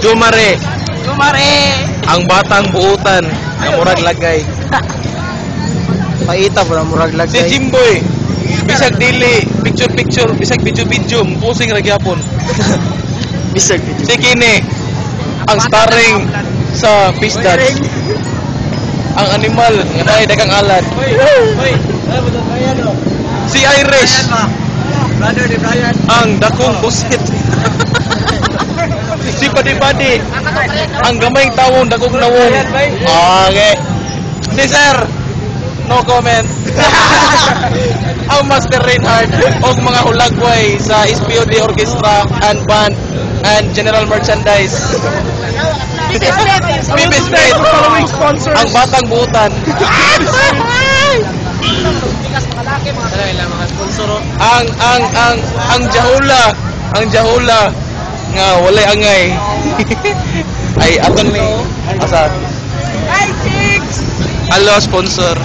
Jumare, Kumare! ang batang buutan nga murag lagay. Paita na murag Si lagay. Jimboy, bisag dili, picture picture, bisag video video, pusing ra gyapon. Bisag Si Kine, ang starring sa Dance. Ang animal nga naay dagang alad. Si Irish, Brother ni Brian. ang dakong busit. Padi, ang gamayng tawon dakong nawong. Okay. Si Sir, no comment. ang Master Reinhardt og mga hulagway sa SPOD Orchestra and Band and General Merchandise. Bibi Smith, Following sponsors. ang batang buutan. ang ang ang ang Jahula, ang Jahula nga walay angay. Ay aton ni asa? Hi, chicks! Hello sponsor.